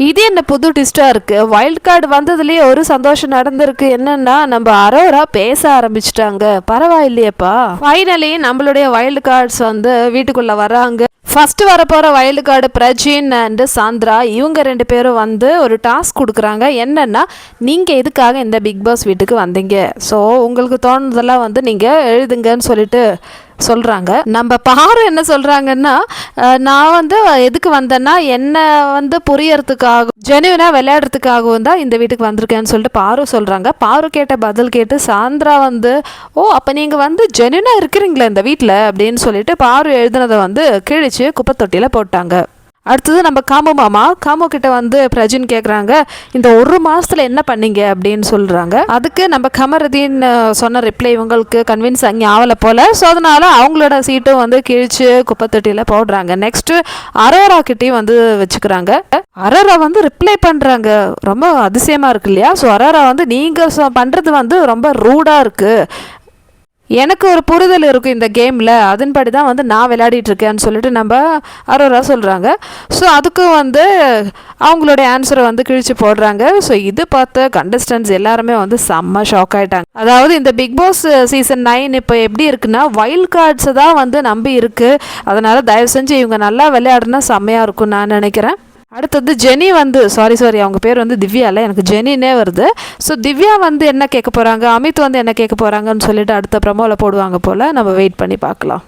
இது என்ன புது ட்விஸ்டா இருக்கு? வைல்ட் கார்டு வந்ததுலயே ஒரு சந்தோஷம் நடந்திருக்கு. என்னன்னா நம்ம அரோரா பேச ஆரம்பிச்சிட்டாங்க. பரவாயில்லையேப்பா. ஃபைனலி நம்மளுடைய வைல்டு கார்ட்ஸ் வந்து வீட்டுக்குள்ள வராங்க ஃபர்ஸ்ட் வரப்போற wild card Prajin and Sandra இவங்க ரெண்டு பேரும் வந்து ஒரு டாஸ்க் கொடுக்குறாங்க. என்னன்னா நீங்க எதுக்காக இந்த பிக் பாஸ் வீட்டுக்கு வந்தீங்க? ஸோ உங்களுக்கு தோணுதெல்லாம் வந்து நீங்க எழுதுங்கன்னு சொல்லிட்டு சொல்கிறாங்க நம்ம பாரு என்ன சொல்கிறாங்கன்னா நான் வந்து எதுக்கு வந்தேன்னா என்ன வந்து புரியறதுக்காக ஜெனுவனாக விளையாடுறதுக்காகவும் தான் இந்த வீட்டுக்கு வந்திருக்கேன்னு சொல்லிட்டு பாரு சொல்கிறாங்க பாரு கேட்ட பதில் கேட்டு சாந்திரா வந்து ஓ அப்போ நீங்கள் வந்து ஜெனுவனாக இருக்கிறீங்களா இந்த வீட்டில் அப்படின்னு சொல்லிட்டு பாரு எழுதுனதை வந்து கிழிச்சு குப்பை தொட்டியில் போட்டாங்க. அடுத்தது நம்ம காமு மாமா. காமு கிட்ட வந்து பிரஜின் கேட்குறாங்க இந்த ஒரு மாதத்தில் என்ன பண்ணீங்க? அப்படின்னு சொல்கிறாங்க அதுக்கு நம்ம கமருதீன் சொன்ன ரிப்ளை இவங்களுக்கு கன்வின்ஸ் அங்கே ஆகலை போல். ஸோ அதனால அவங்களோட சீட்டும் வந்து கிழிச்சு குப்பை தொட்டியில் போடுறாங்க. நெக்ஸ்ட்டு அரோரா கிட்டேயும் வந்து வச்சுக்கிறாங்க. அரோரா வந்து ரிப்ளை பண்ணுறாங்க ரொம்ப அதிசயமாக இருக்கு இல்லையா? ஸோ அரோரா வந்து நீங்கள் பண்ணுறது வந்து ரொம்ப ரூடாக இருக்குது எனக்கு ஒரு புரிதல் இருக்கும் இந்த கேமில். அதன்படி தான் வந்து நான் விளையாடிட்டுருக்கேன்னு சொல்லிட்டு நம்ம அரோரா சொல்கிறாங்க ஸோ அதுக்கும் வந்து அவங்களுடைய ஆன்சரை வந்து கிழிச்சு போடுறாங்க. ஸோ இது பார்த்த கண்டஸ்டன்ஸ் எல்லாருமே வந்து செம்ம ஷாக் ஆகிட்டாங்க அதாவது இந்த பிக் பாஸ் சீசன் நைன் இப்போ எப்படி இருக்குன்னா வைல்ட் கார்ட்ஸை தான் வந்து நம்பி இருக்குது அதனால் தயவு செஞ்சு இவங்க நல்லா விளையாடுனா செம்மையாக இருக்கும் நான் நினைக்கிறேன். அடுத்தது ஜெனி வந்து சாரி சாரி அவங்க பேர் வந்து திவ்யாவில் எனக்கு ஜெனினே வருது. ஸோ திவ்யா வந்து என்ன கேட்க போகிறாங்க அமித் வந்து என்ன கேட்க போகிறாங்கன்னு சொல்லிட்டு அடுத்த ப்ரமோவில் போடுவாங்க போல். நம்ம வெயிட் பண்ணி பார்க்கலாம்.